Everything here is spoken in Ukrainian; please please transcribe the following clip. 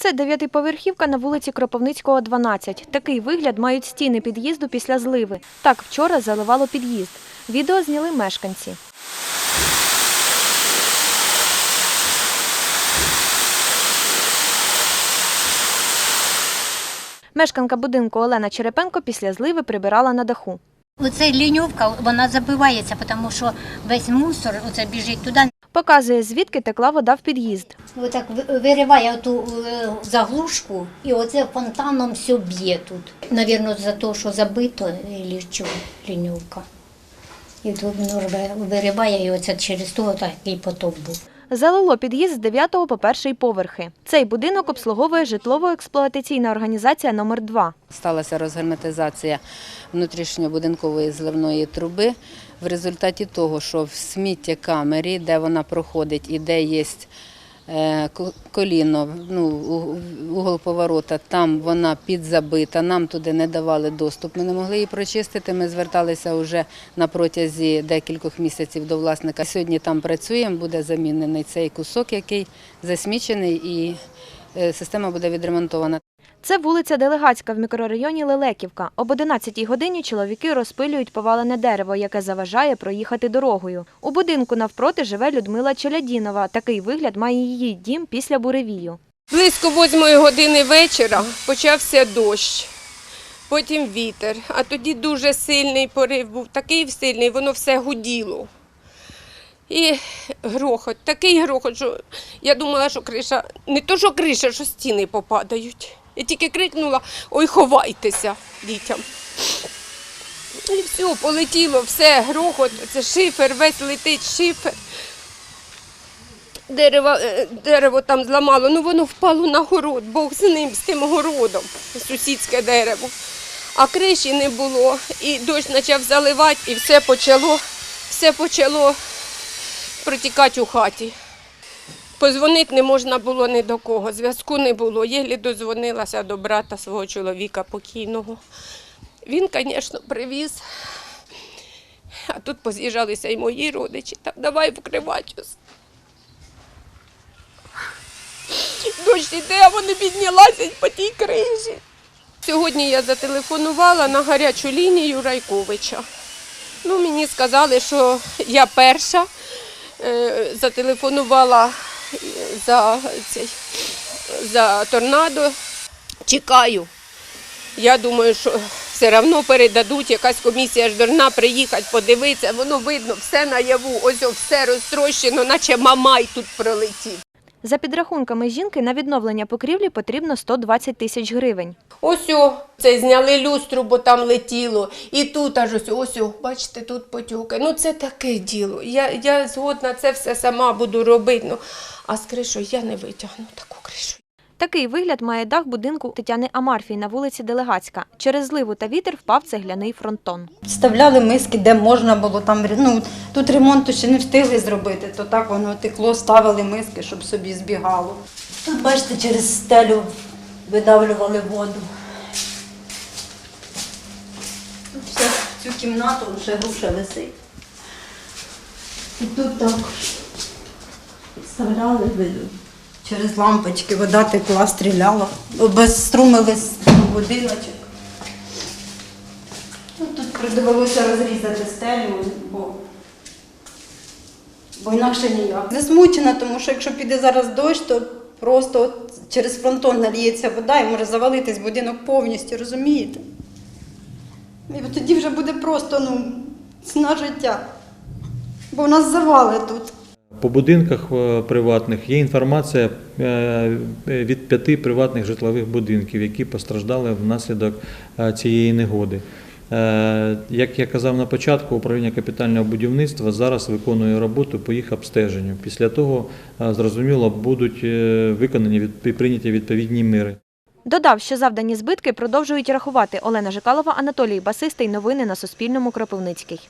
Це дев'ятиповерхівка на вулиці Кропивницького, 12. Такий вигляд мають стіни під'їзду після зливи. Так вчора заливало під'їзд. Відео зняли мешканці. Мешканка будинку Олена Черепенко після зливи прибирала на даху. Оце ліньовка, вона забивається, тому що весь мусор оце біжить туди. Показує, звідки текла вода в під'їзд. Отак вириває ту е, заглушку і оце фонтаном все б'є тут. Навірно, за те, що забито лічу лінювка. І тут воно вириває, і оце через того такий потоп був. Залило під'їзд з 9 по перший поверхи. Цей будинок обслуговує житлово-експлуатаційна організація номер 2 Сталася розгерметизація внутрішньобудинкової зливної труби в результаті того, що в сміттєкамері, де вона проходить і де є коліно, ну, угол поворота, там вона підзабита, нам туди не давали доступ, ми не могли її прочистити. Ми зверталися вже на протязі декількох місяців до власника. Сьогодні там працюємо, буде замінений цей кусок, який засмічений, і е, система буде відремонтована. Це вулиця Делегатська в мікрорайоні Лелеківка. Об 11 годині чоловіки розпилюють повалене дерево, яке заважає проїхати дорогою. У будинку навпроти живе Людмила Челядінова. Такий вигляд має її дім після буревію. Близько восьмої години вечора почався дощ, потім вітер, а тоді дуже сильний порив був, такий сильний, воно все гуділо. І грохот, такий грохот, що я думала, що криша, не то, що криша, що стіни попадають. Я тільки крикнула, ой, ховайтеся дітям. І все, полетіло, все, грохот, це шифер, весь летить шифер. Дерево, е, дерево там зламало, ну воно впало на город, Бог з ним, з тим городом, сусідське дерево. А криші не було, і дощ почав заливати, і все почало, все почало протікати у хаті. Позвонити не можна було ні до кого, зв'язку не було. Єлі дозвонилася до брата свого чоловіка покійного. Він, звісно, привіз. А тут поз'їжджалися і мої родичі. Так, давай вкривати. Дощ іде, а вони піднялися по тій крижі. Сьогодні я зателефонувала на гарячу лінію Райковича. Ну, мені сказали, що я перша е, зателефонувала за, цей, за торнадо. Чекаю. Я думаю, що все одно передадуть, якась комісія ж должна приїхати, подивитися. Воно видно, все наяву, ось все розтрощено, наче мамай тут пролетів. За підрахунками жінки, на відновлення покрівлі потрібно 120 тисяч гривень. Ось о, це зняли люстру, бо там летіло. І тут аж ось, ось, о, бачите, тут потюки. Ну це таке діло. Я, я згодна це все сама буду робити. Ну, а з кришою я не витягну таку кришу. Такий вигляд має дах будинку Тетяни Амарфій на вулиці Делегатська. Через зливу та вітер впав цегляний фронтон. Вставляли миски, де можна було там. Ну, тут ремонту ще не встигли зробити, то так воно текло, ставили миски, щоб собі збігало. Тут, бачите, через стелю видавлювали воду. Тут все, цю кімнату ще груша висить. І тут також вставляли виду. Через лампочки вода текла, стріляла. Обезструмили будиночок. Ну, тут довелося розрізати стелю, бо, бо інакше ніяк. Засмучена, тому що якщо піде зараз дощ, то просто через фронтон наліється вода і може завалитись будинок повністю, розумієте? І тоді вже буде просто ну, ціна життя. Бо в нас завали тут. По будинках е, приватних є інформація е, від п'яти приватних житлових будинків, які постраждали внаслідок е, цієї негоди. Е, Як я казав на початку, управління капітального будівництва зараз виконує роботу по їх обстеженню. Після того, е, зрозуміло, будуть е, виконані і прийняті відповідні міри. Додав, що завдані збитки продовжують рахувати Олена Жикалова, Анатолій Басистий. Новини на Суспільному. Кропивницький.